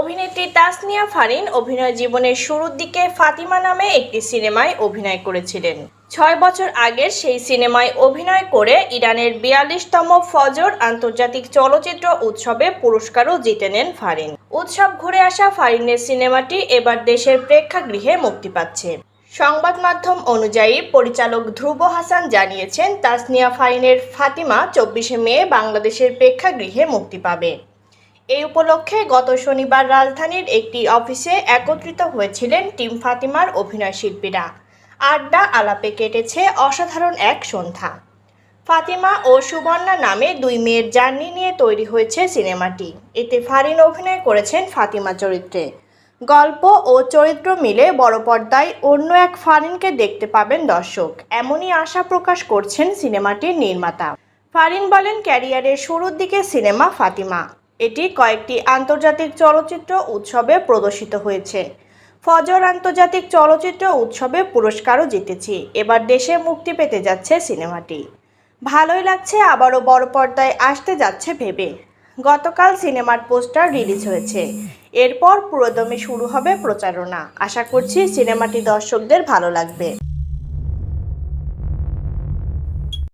অভিনেত্রী তাসনিয়া ফারিন অভিনয় জীবনের শুরুর দিকে ফাতিমা নামে একটি সিনেমায় অভিনয় করেছিলেন। ছয় বছর আগের সেই সিনেমায় অভিনয় করে ইরানের বিয়াল্লিশতম ফজর আন্তর্জাতিক চলচ্চিত্র উৎসবে পুরস্কারও জিতে নেন ফারিন। উৎসব ঘুরে আসা ফারিনের সিনেমাটি এবার দেশের প্রেক্ষাগৃহে মুক্তি পাচ্ছে। সংবাদ মাধ্যম অনুযায়ী পরিচালক ধ্রুব হাসান জানিয়েছেন, তাসনিয়া ফারিনের ফাতিমা চব্বিশে মে বাংলাদেশের প্রেক্ষাগৃহে মুক্তি পাবে। এই উপলক্ষে গত শনিবার রাজধানীর একটি অফিসে একত্রিত হয়েছিলেন টিম ফাতিমার অভিনয় শিল্পীরা। আড্ডা আলাপে কেটেছে অসাধারণ এক সন্ধ্যা। ফাতিমা ও সুবর্ণা নামে দুই মেয়ের জার্নি নিয়ে তৈরি হয়েছে সিনেমাটি। এতে ফারিন অভিনয় করেছেন ফাতিমা চরিত্রে। গল্প ও চরিত্র মিলে বড় পর্দায় অন্য এক ফারিনকে দেখতে পাবেন দর্শক। এমনই আশা প্রকাশ করছেন সিনেমাটির নির্মাতা। ফারিন বলেন, ক্যারিয়ারের শুরুর দিকে সিনেমা ফাতিমা। এটি কয়েকটি আন্তর্জাতিক চলচ্চিত্র উৎসবে প্রদর্শিত হয়েছে। ফজর আন্তর্জাতিক চলচ্চিত্র উৎসবে পুরস্কারও জিতেছি। এবার দেশে মুক্তি পেতে যাচ্ছে সিনেমাটি। ভালোই লাগছে, আবারও বড় পর্দায় আসতে যাচ্ছে ভেবে। গতকাল সিনেমার পোস্টার রিলিজ হয়েছে। এরপর পুরোদমে শুরু হবে প্রচারণা। আশা করছি সিনেমাটি দর্শকদের ভালো লাগবে।